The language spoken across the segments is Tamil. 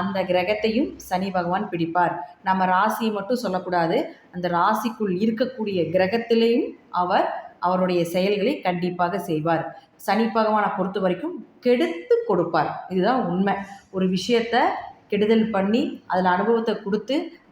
அந்த கிரகத்தையும் சனி பகவான் பிடிப்பார். நம்ம ராசியை மட்டும் சொல்லக்கூடாது. அந்த ராசிக்குள் இருக்கக்கூடிய கிரகத்திலேயும் அவர் அவருடைய செயல்களை கண்டிப்பாக செய்வார். சனி பகவானை பொறுத்த வரைக்கும் கெடுத்து கொடுப்பார். இதுதான் உண்மை. ஒரு விஷயத்த கெடுதல் பண்ணி அதில் அனுபவத்தை கொடுத்து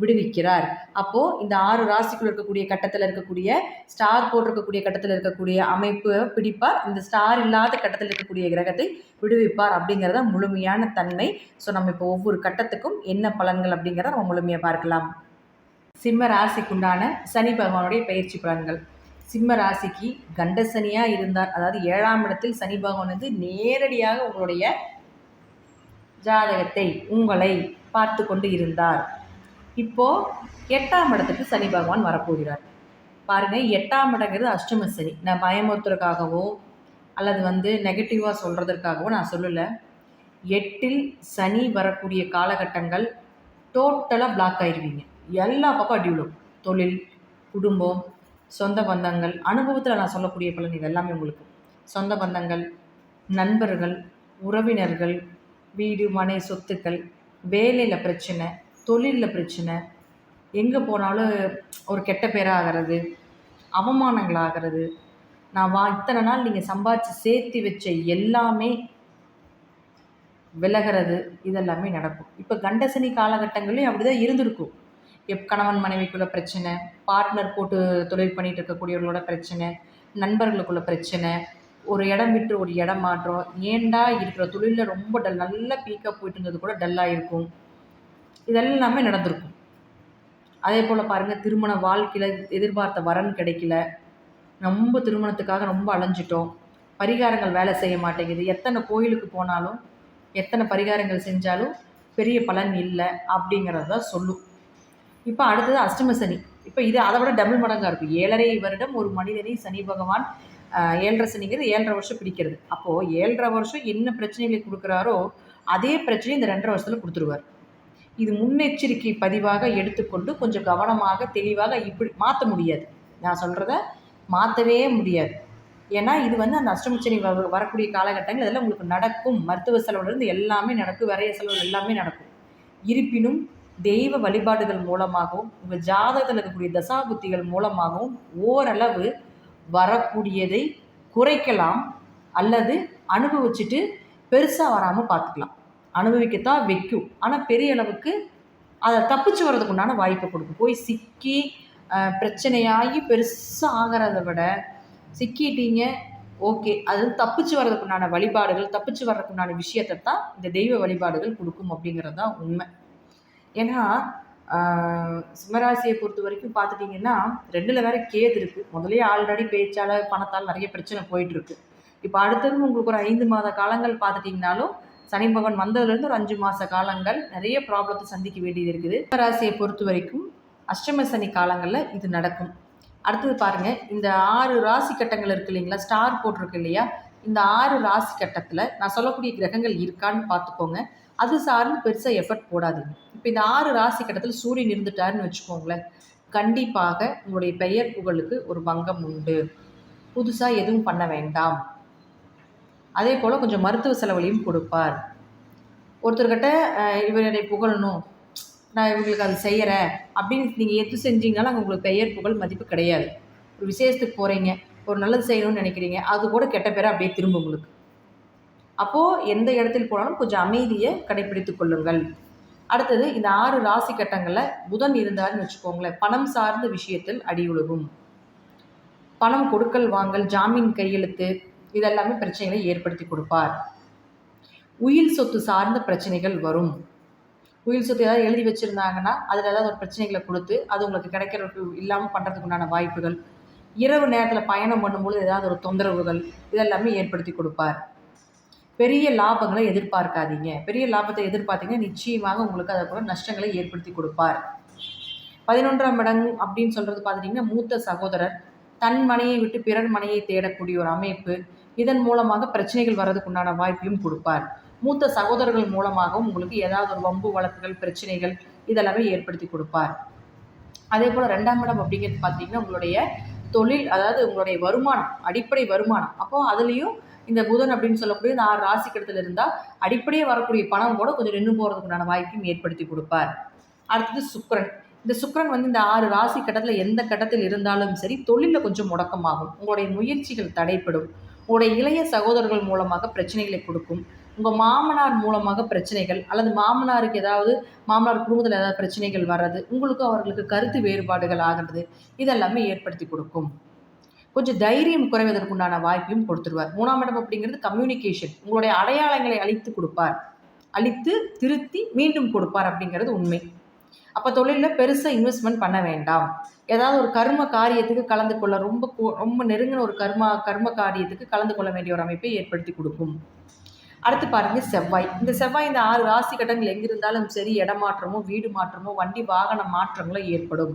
விடுவிக்கிறார். அப்போது இந்த ஆறு ராசிக்குள் இருக்கக்கூடிய கட்டத்தில் இருக்கக்கூடிய ஸ்டார் போட்டிருக்கக்கூடிய கட்டத்தில் இருக்கக்கூடிய அமைப்பு பிடிப்பார் இந்த ஸ்டார் இல்லாத கட்டத்தில் இருக்கக்கூடிய கிரகத்தை விடுவிப்பார் அப்படிங்கிறத முழுமையான தன்மை. ஸோ நம்ம இப்போ ஒவ்வொரு கட்டத்துக்கும் என்ன பலன்கள் அப்படிங்கிறத நம்ம முழுமையாக பார்க்கலாம். சிம்ம ராசிக்குண்டான சனி பகவானுடைய பயிற்சி பலன்கள். சிம்ம ராசிக்கு கண்டசனியாக இருந்தார். அதாவது ஏழாம் இடத்தில் சனி பகவான் வந்து நேரடியாக உங்களுடைய ஜாதகத்தை உங்களை பார்த்து கொண்டு இருந்தார். இப்போ எட்டாம் இடத்துக்கு சனி பகவான் வரப்போகிறார். பாருங்க எட்டாம் இடங்கிறது அஷ்டம சனி. நான் பயமுறுத்துறதுக்காகவோ அல்லது வந்து நெகட்டிவாக சொல்கிறதுக்காகவோ நான் சொல்லலை. எட்டில் சனி வரக்கூடிய காலகட்டங்கள் டோட்டலாக பிளாக் ஆயிடுவீங்க எல்லா பக்கம் அடி விழும். தொழில் குடும்பம் சொந்த பந்தங்கள் அனுபவத்தில் நான் சொல்லக்கூடிய பலன் இது எல்லாமே உங்களுக்கு. சொந்த பந்தங்கள் நண்பர்கள் உறவினர்கள் வீடு மனை சொத்துக்கள் வேலையில் பிரச்சனை தொழிலில் பிரச்சனை. எங்கே போனாலும் ஒரு கெட்ட பேராக ஆகிறது அவமானங்கள் ஆகிறது நான் வா இத்தனை நாள் நீங்கள் சம்பாதிச்சு சேர்த்து வச்ச எல்லாமே விலகிறது இதெல்லாமே நடக்கும். இப்போ கண்டசனி காலகட்டங்களையும் அப்படி தான் இருந்திருக்கும். எப் கணவன் மனைவிக்குள்ள பிரச்சனை பார்ட்னர் போட்டு தொழில் பண்ணிட்டு இருக்கக்கூடியவர்களோட பிரச்சனை நண்பர்களுக்குள்ள பிரச்சனை ஒரு இடம் விட்டு ஒரு இடம் மாற்றம். ஏண்டா இருக்கிற தொழிலில் ரொம்ப டல் நல்லா பீக்கப் போயிட்டு இருந்தது கூட டல்லாக இருக்கும் இதெல்லாமே நடந்திருக்கும். அதே போல் பாருங்கள் திருமண வாழ்க்கையில் எதிர்பார்த்த வரன் கிடைக்கல. ரொம்ப திருமணத்துக்காக ரொம்ப அலைஞ்சிட்டோம். பரிகாரங்கள் வேலை செய்ய மாட்டேங்குது. எத்தனை கோயிலுக்கு போனாலும் எத்தனை பரிகாரங்கள் செஞ்சாலும் பெரிய பலன் இல்லை அப்படிங்கிறது தான் சொல்லும். இப்போ அடுத்தது அஷ்டம சனி. இப்போ இது அதை விட டபுள் மடங்காக இருக்கும். ஏழரை வருடம் ஒரு மனிதனை சனி பகவான் ஏழரை சனிங்கிறது ஏழரை வருஷம் பிடிக்கிறது. அப்போது ஏழரை வருஷம் என்ன பிரச்சனைகளை கொடுக்குறாரோ அதே பிரச்சனையை இந்த ரெண்டரை வருஷத்தில் கொடுத்துருவார். இது முன்னெச்சரிக்கை பதிவாக எடுத்துக்கொண்டு கொஞ்சம் கவனமாக தெளிவாக இப்படி மாற்ற முடியாது. நான் சொல்கிறத மாற்றவே முடியாது. ஏன்னா இது வந்து அந்த அஷ்டமிச்சனி வ வரக்கூடிய காலகட்டங்கள் இதெல்லாம் உங்களுக்கு நடக்கும். மருத்துவ செலவுலேருந்து எல்லாமே நடக்கும். வரைய செலவு எல்லாமே நடக்கும். இருப்பினும் தெய்வ வழிபாடுகள் மூலமாகவும் உங்கள் ஜாதகத்தில் இருக்கக்கூடிய தசாபுத்திகள் மூலமாகவும் ஓரளவு வரக்கூடியதை குறைக்கலாம் அல்லது அனுபவிச்சுட்டு பெருசாக வராமல் பார்த்துக்கலாம். அனுபவிக்கத்தான் வைக்கும். ஆனால் பெரிய அளவுக்கு அதை தப்பிச்சு வர்றதுக்கு உண்டான வாய்ப்பை கொடுக்கும். போய் சிக்கி பிரச்சனையாகி பெருசாக ஆகிறத விட சிக்கிட்டீங்க ஓகே. அது தப்பிச்சு வர்றதுக்கு உண்டான வழிபாடுகள் தப்பிச்சு வர்றதுக்கு உண்டான விஷயத்தை தான் இந்த தெய்வ வழிபாடுகள் கொடுக்கும் அப்படிங்கிறது தான் உண்மை. ஏன்னா சிம்மராசியை பொறுத்த வரைக்கும் பார்த்துட்டிங்கன்னா ரெண்டில் வேற கேது இருக்குது முதலே ஆல்ரெடி பேச்சால் பணத்தால் நிறைய பிரச்சனை போயிட்டுருக்கு இப்போ அடுத்தது உங்களுக்கு ஒரு ஐந்து மாத காலங்கள் பார்த்துட்டிங்கனாலும் சனி பகவான் வந்ததுலேருந்து ஒரு அஞ்சு மாத காலங்கள் நிறைய ப்ராப்ளத்தை சந்திக்க வேண்டியது இருக்குது. ராசியை பொறுத்த வரைக்கும் அஷ்டம சனி காலங்களில் இது நடக்கும். அடுத்தது பாருங்கள் இந்த ஆறு ராசி கட்டங்கள் இருக்கு இல்லைங்களா? ஸ்டார் போட்டிருக்கு இல்லையா? இந்த ஆறு ராசி கட்டத்தில் நான் சொல்லக்கூடிய கிரகங்கள் இருக்கான்னு பார்த்துக்கோங்க. அது சார்ந்து பெருசாக எஃபர்ட் போடாதீங்க. இப்போ இந்த ஆறு ராசி கட்டத்தில் சூரியன் இருந்துட்டாருன்னு வச்சுக்கோங்களேன் கண்டிப்பாக உங்களுடைய பெயர் புகழுக்கு ஒரு பங்கம் உண்டு. புதுசாக எதுவும் பண்ண வேண்டாம். அதே போல் கொஞ்சம் மருத்துவ செலவுலையும் கொடுப்பார். ஒருத்தர்கிட்ட இவர் என்னை புகழணும் நான் இவங்களுக்கு அது செய்கிறேன் அப்படின்னு நீங்கள் எது செஞ்சீங்கனாலும் அங்கே உங்களுக்கு பெயர் புகழ் மதிப்பு கிடையாது. ஒரு விசேஷத்துக்கு போகிறீங்க ஒரு நல்லது செய்யணும்னு நினைக்கிறீங்க அது கூட கெட்ட பேரை அப்படியே திரும்ப உங்களுக்கு. அப்போது எந்த இடத்தில் போனாலும் கொஞ்சம் அமைதியை கடைபிடித்து கொள்ளுங்கள். அடுத்தது இந்த ஆறு ராசி கட்டங்களில் புதன் இருந்தாருன்னு வச்சுக்கோங்களேன் பணம் சார்ந்த விஷயத்தில் அடி உழுகும் பணம் கொடுக்கல் வாங்கல் ஜாமீன் கையெழுத்து இதெல்லாமே பிரச்சனைகளை ஏற்படுத்தி கொடுப்பார். உயில் சொத்து சார்ந்த பிரச்சனைகள் வரும். உயில் சொத்து ஏதாவது எழுதி வச்சுருந்தாங்கன்னா அதில் ஏதாவது ஒரு பிரச்சனைகளை கொடுத்து அது உங்களுக்கு கிடைக்கிறதுக்கு இல்லாமல் பண்ணுறதுக்கு உண்டான வாய்ப்புகள். இரவு நேரத்தில் பயணம் பண்ணும்பொழுது ஏதாவது ஒரு தொந்தரவுகள் இதெல்லாமே ஏற்படுத்தி கொடுப்பார். பெரிய லாபங்களை எதிர்பார்க்காதீங்க. பெரிய லாபத்தை எதிர்பார்த்தீங்கன்னா நிச்சயமாக உங்களுக்கு அதை கூட நஷ்டங்களை ஏற்படுத்தி கொடுப்பார். பதினொன்றாம் இடம் அப்படின்னு சொல்கிறது பார்த்துட்டிங்கன்னா மூத்த சகோதரர். தன் மனையை விட்டு பிறர் மனையை தேடக்கூடிய ஒரு அமைப்பு. இதன் மூலமாக பிரச்சனைகள் வர்றதுக்குண்டான வாய்ப்பையும் கொடுப்பார். மூத்த சகோதரர்கள் மூலமாகவும் உங்களுக்கு ஏதாவது ஒரு வம்பு வழக்குகள் பிரச்சனைகள் இதெல்லாமே ஏற்படுத்தி கொடுப்பார். அதே போல் ரெண்டாம் இடம் அப்படிங்கிறது பார்த்தீங்கன்னா உங்களுடைய தொழில் அதாவது உங்களுடைய வருமானம் அடிப்படை வருமானம். அப்போ அதுலேயும் இந்த புதன் அப்படின்னு சொல்லக்கூடிய இந்த ஆறு ராசி கடத்தில் இருந்தால் அடிப்படையே வரக்கூடிய பணம் கூட கொஞ்சம் நின்று போகிறதுக்குண்டான வாய்ப்பையும் ஏற்படுத்தி கொடுப்பார். அடுத்தது சுக்கரன். இந்த சுக்கரன் வந்து இந்த ஆறு ராசி கட்டத்தில் எந்த கட்டத்தில் இருந்தாலும் சரி தொழிலில் கொஞ்சம் முடக்கமாகும். உங்களுடைய முயற்சிகள் தடைப்படும் உங்களுடைய இளைய சகோதரர்கள் மூலமாக பிரச்சனைகளை கொடுக்கும். உங்கள் மாமனார் மூலமாக பிரச்சனைகள் அல்லது மாமனாருக்கு ஏதாவது மாமனார் குடும்பத்தில் ஏதாவது பிரச்சனைகள் வர்றது உங்களுக்கும் அவர்களுக்கு கருத்து வேறுபாடுகள் ஆகிறது இதெல்லாமே ஏற்படுத்தி கொடுக்கும். கொஞ்சம் தைரியம் குறைவதற்குண்டான வாய்ப்பையும் கொடுத்துருவார். மூணாம் இடம் அப்படிங்கிறது கம்யூனிகேஷன் உங்களுடைய அடையாளங்களை அழித்து கொடுப்பார். அழித்து திருத்தி மீண்டும் கொடுப்பார் அப்படிங்கிறது உண்மை. அப்போ தொழிலில் பெருசாக இன்வெஸ்ட்மெண்ட் பண்ண வேண்டாம். ஏதாவது ஒரு கர்ம காரியத்துக்கு கலந்து கொள்ள ரொம்ப ரொம்ப நெருங்கின ஒரு கர்ம கர்ம காரியத்துக்கு கலந்து கொள்ள வேண்டிய ஒரு அமைப்பை ஏற்படுத்தி கொடுக்கும். அடுத்து பாருங்க செவ்வாய். இந்த செவ்வாய் இந்த ஆறு ராசி கட்டங்கள் எங்கிருந்தாலும் சரி இடமாற்றமோ வீடு மாற்றமோ வண்டி வாகன மாற்றங்களோ ஏற்படும்.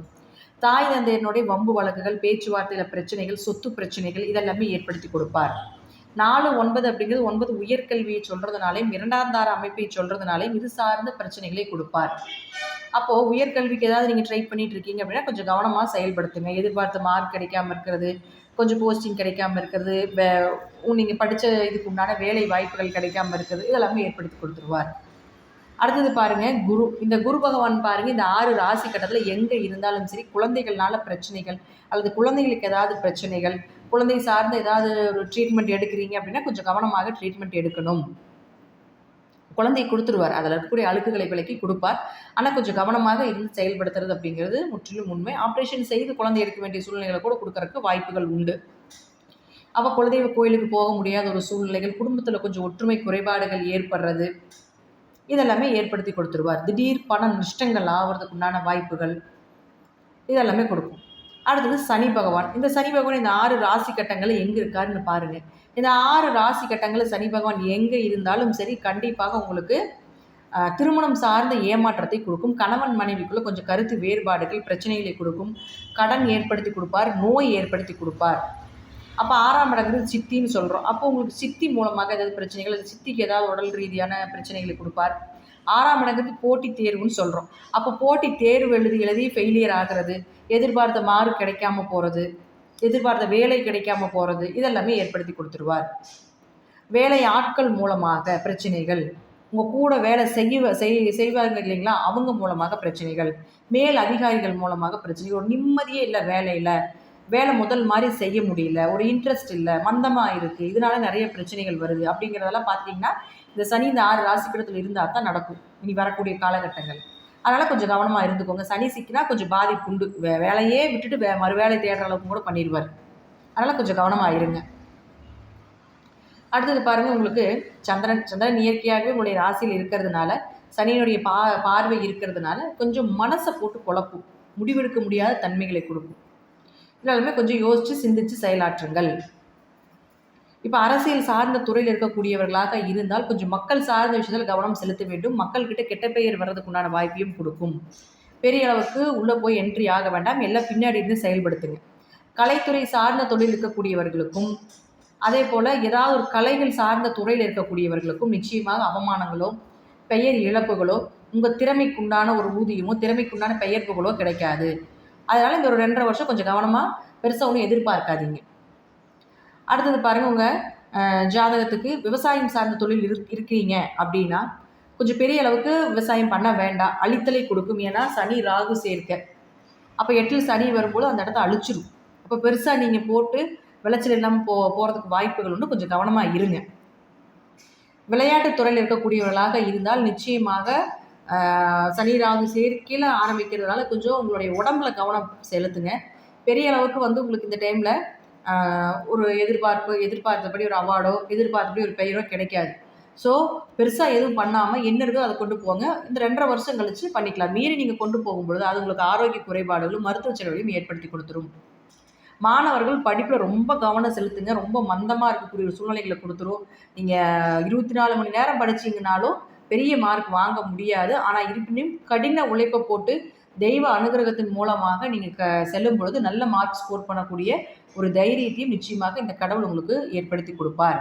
தாய் தந்தையனுடைய வம்பு வழக்குகள் பேச்சுவார்த்தையில் பிரச்சனைகள் சொத்து பிரச்சனைகள் இதெல்லாமே ஏற்படுத்தி கொடுப்பார். நாலு ஒன்பது அப்படிங்கிறது ஒன்பது உயர்கல்வியை சொல்கிறதுனாலையும் இரண்டாம் தார அமைப்பை சொல்கிறதுனாலையும் இது சார்ந்த பிரச்சனைகளை கொடுப்பார். அப்போது உயர்கல்விக்கு ஏதாவது நீங்கள் ட்ரை பண்ணிட்டு இருக்கீங்க அப்படின்னா கொஞ்சம் கவனமாக செயல்படுத்துங்க. எதிர்பார்த்த மார்க் கிடைக்காம இருக்கிறது கொஞ்சம் போஸ்டிங் கிடைக்காம இருக்கிறது நீங்கள் படித்த இதுக்கு உண்டான வேலை வாய்ப்புகள் கிடைக்காம இருக்கிறது இதெல்லாமே ஏற்படுத்தி கொடுத்துருவார். அடுத்தது பாருங்க குரு. இந்த குரு பகவான் பாருங்க இந்த ஆறு ராசி கட்டத்தில் எங்கே இருந்தாலும் சரி குழந்தைகள்னால பிரச்சனைகள் அல்லது குழந்தைகளுக்கு ஏதாவது பிரச்சனைகள் குழந்தை சார்ந்த ஏதாவது ஒரு ட்ரீட்மெண்ட் எடுக்கிறீங்க அப்படின்னா கொஞ்சம் கவனமாக ட்ரீட்மெண்ட் எடுக்கணும். குழந்தையை கொடுத்துருவார். அதில் இருக்கக்கூடிய அழுக்குகளை விலக்கி கொடுப்பார். ஆனால் கொஞ்சம் கவனமாக இருந்து செயல்படுத்துறது அப்படிங்கிறது முற்றிலும் உண்மை. ஆப்ரேஷன் செய்து குழந்தை எடுக்க வேண்டிய சூழ்நிலைகளை கூட கொடுக்கறதுக்கு வாய்ப்புகள் உண்டு. அப்போ குலதெய்வ கோயிலுக்கு போக முடியாத ஒரு சூழ்நிலைகள் குடும்பத்தில் கொஞ்சம் ஒற்றுமை குறைபாடுகள் ஏற்படுறது இதெல்லாமே ஏற்படுத்தி கொடுத்துருவார். திடீர் பண நஷ்டங்கள் ஆகிறதுக்கு உண்டான வாய்ப்புகள் இதெல்லாமே கொடுக்கும். அடுத்தது சனி பகவான். இந்த சனி பகவான் இந்த ஆறு ராசி கட்டங்களை எங்கே இருக்காருன்னு பாருங்கள் இந்த ஆறு ராசி கட்டங்களில் சனி பகவான் எங்கே இருந்தாலும் சரி கண்டிப்பாக உங்களுக்கு திருமணம் சார்ந்த ஏமாற்றத்தை கொடுக்கும். கணவன் மனைவிக்குள்ளே கொஞ்சம் கருத்து வேறுபாடுகள் பிரச்சனைகளை கொடுக்கும். கடன் ஏற்படுத்தி கொடுப்பார் நோய் ஏற்படுத்தி கொடுப்பார். அப்போ ஆறாம் இடங்கிறது சித்தின்னு சொல்கிறோம் அப்போ உங்களுக்கு சித்தி மூலமாக ஏதாவது பிரச்சனைகள் அது சித்திக்கு ஏதாவது உடல் ரீதியான பிரச்சனைகளை கொடுப்பார். ஆறாம் இடங்கிறது போட்டி தேர்வுன்னு சொல்கிறோம் அப்போ போட்டி தேர்வு எழுதி எழுதி ஃபெயிலியர் ஆகிறது எதிர்பார்த்த மாறு கிடைக்காம போகிறது எதிர்பார்த்த வேலை கிடைக்காம போகிறது இதெல்லாமே ஏற்படுத்தி கொடுத்துருவார். வேலை ஆட்கள் மூலமாக பிரச்சனைகள் உங்கள் கூட வேலை செய்ய செய் செய்வாங்க இல்லைங்களா? அவங்க மூலமாக பிரச்சனைகள் மேல் அதிகாரிகள் மூலமாக பிரச்சனைகள். ஒரு நிம்மதியே இல்லை வேலையில் வேலை முதல் மாதிரி செய்ய முடியல ஒரு இன்ட்ரெஸ்ட் இல்லை மந்தமாக இருக்குது இதனால நிறைய பிரச்சனைகள் வருது அப்படிங்கிறதெல்லாம் பார்த்தீங்கன்னா இந்த சனி இந்த ஆறு ராசிக்கிடத்தில் இருந்தால் தான் நடக்கும். இனி வரக்கூடிய காலகட்டங்கள். அதனால் கொஞ்சம் கவனமாக இருந்துக்கோங்க. சனி சிக்கினா கொஞ்சம் பாதிப்பு உண்டு. வே வேலையே விட்டுட்டு வே மறு வேலை தேடுற அளவுக்கு கூட பண்ணிடுவார். அதனால் கொஞ்சம் கவனமாக இருங்க. அடுத்தது பாருங்கள் உங்களுக்கு சந்திரன் சந்திரன் இயற்கையாகவே உங்களுடைய ராசியில் இருக்கிறதுனால சனியினுடைய பா பார்வை இருக்கிறதுனால கொஞ்சம் மனசை போட்டு குழப்பும். முடிவெடுக்க முடியாத தன்மைகளை கொடுக்கும். எல்லாருமே கொஞ்சம் யோசித்து சிந்தித்து செயலாற்றுங்கள். இப்போ அரசியல் சார்ந்த துறையில் இருக்கக்கூடியவர்களாக இருந்தால் கொஞ்சம் மக்கள் சார்ந்த விஷயத்தில் கவனம் செலுத்த வேண்டும். மக்கள்கிட்ட கெட்ட பெயர் வர்றதுக்கு உண்டான வாய்ப்பையும் கொடுக்கும். பெரிய அளவுக்கு உள்ளே போய் என்ட்ரி ஆக வேண்டாம். எல்லாம் பின்னாடி இருந்து செயல்படுத்துங்க. கலைத்துறை சார்ந்த தொழில் இருக்கக்கூடியவர்களுக்கும் அதே போல் ஏதாவது ஒரு கலைகள் சார்ந்த துறையில் இருக்கக்கூடியவர்களுக்கும் நிச்சயமாக அவமானங்களோ பெயர் இழப்புகளோ உங்கள் திறமைக்குண்டான ஒரு ஊதியமோ திறமைக்குண்டான பெயர்ப்புகளோ கிடைக்காது. அதனால் இந்த ஒரு ரெண்டரை வருஷம் கொஞ்சம் கவனமாக பெருசாக ஒன்றும் எதிர்பார்க்காதீங்க. அடுத்தது பாருங்கள் உங்கள் ஜாதகத்துக்கு விவசாயம் சார்ந்த தொழில் இரு இருக்கிறீங்க அப்படின்னா கொஞ்சம் பெரிய அளவுக்கு விவசாயம் பண்ண வேண்டாம். அழித்தலை கொடுக்கும். ஏன்னா சனி ராகு சேர்க்க. அப்போ எட்டில் சனி வரும்போது அந்த இடத்த அழிச்சிடும் அப்போ பெருசாக நீங்கள் போட்டு விளைச்சல் இல்லாமல் போ போகிறதுக்கு வாய்ப்புகள் ஒன்று கொஞ்சம் கவனமாக இருங்க. விளையாட்டுத் துறையில் இருக்கக்கூடியவர்களாக இருந்தால் நிச்சயமாக சனி ராகு சேர்க்கையில் ஆரம்பிக்கிறதுனால கொஞ்சம் உங்களுடைய உடம்புல கவனம் செலுத்துங்க. பெரிய அளவுக்கு வந்து உங்களுக்கு இந்த டைமில் ஒரு எதிர்பார்ப்பு எதிர்பார்த்தபடி ஒரு அவார்டோ எதிர்பார்த்தபடி ஒரு பெயரோ கிடைக்காது. ஸோ பெருசாக எதுவும் பண்ணாமல் என்ன இருக்கோ அதை கொண்டு போங்க. இந்த ரெண்டரை வருஷம் கழிச்சு பண்ணிக்கலாம். மீறி நீங்கள் கொண்டு போகும்பொழுது அது உங்களுக்கு ஆரோக்கிய குறைபாடுகளும் மருத்துவ செலவையும் ஏற்படுத்தி கொடுத்துரும். மாணவர்கள் படிப்பில் ரொம்ப கவனம் செலுத்துங்க. ரொம்ப மந்தமாக இருக்கக்கூடிய ஒரு சூழ்நிலைகளை கொடுத்துரும். நீங்கள் இருபத்தி நாலு மணி நேரம் படிச்சிங்கனாலும் பெரிய மார்க் வாங்க முடியாது. ஆனால் இருப்பினும் கடின உழைப்பை போட்டு தெய்வ அனுகிரகத்தின் மூலமாக நீங்கள் க செல்லும் பொழுது நல்ல மார்க் ஸ்கோர் பண்ணக்கூடிய ஒரு தைரியத்தையும் நிச்சயமாக இந்த கடவுள் உங்களுக்கு ஏற்படுத்தி கொடுப்பார்.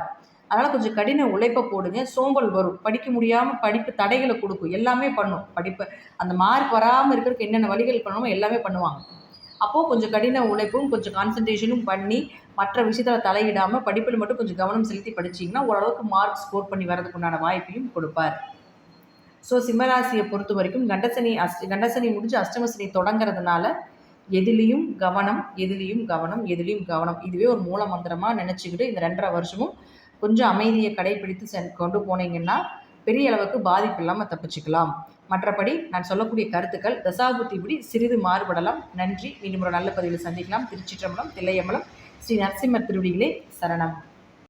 அதனால் கொஞ்சம் கடின உழைப்பை போடுங்க. சோம்பல் வரும். படிக்க முடியாமல் படிப்பு தடைகளை கொடுக்கும். எல்லாமே பண்ணும். படிப்பு அந்த மார்க் வராமல் இருக்கிறதுக்கு என்னென்ன வழிகள் பண்ணணுமோ எல்லாமே பண்ணுவாங்க. அப்போது கொஞ்சம் கடின உழைப்பும் கொஞ்சம் கான்சன்ட்ரேஷனும் பண்ணி மற்ற விஷயத்தில் தலையிடாமல் படிப்பில் மட்டும் கொஞ்சம் கவனம் செலுத்தி படிச்சிங்கன்னா ஓரளவுக்கு மார்க் ஸ்கோர் பண்ணி வரதுக்குண்டான வாய்ப்பையும் கொடுப்பார். ஸோ சிம்மராசியை பொறுத்த வரைக்கும் கண்டசனி அஸ் கண்டசனி முடிஞ்சு அஷ்டமசனி தொடங்குறதுனால எதுலேயும் கவனம் எதுலேயும் கவனம் எதுலேயும் கவனம். இதுவே ஒரு மூல மந்திரமாக நினச்சிக்கிட்டு இந்த ரெண்டரை வருஷமும் கொஞ்சம் அமைதியை கடைபிடித்து சென் கொண்டு போனீங்கன்னா பெரிய அளவுக்கு பாதிப்பு இல்லாமல் தப்பிச்சுக்கலாம். மற்றபடி நான் சொல்லக்கூடிய கருத்துக்கள் தசாபுத்திபடி சிறிது மாறுபடலாம். நன்றி. மீண்டும் ஒரு நல்ல பதிவில் சந்திக்கலாம். திருச்சிற்றம்பலம் தில்லையம்பலம் ஸ்ரீ நரசிம்மர் திருவடிகளே சரணம்.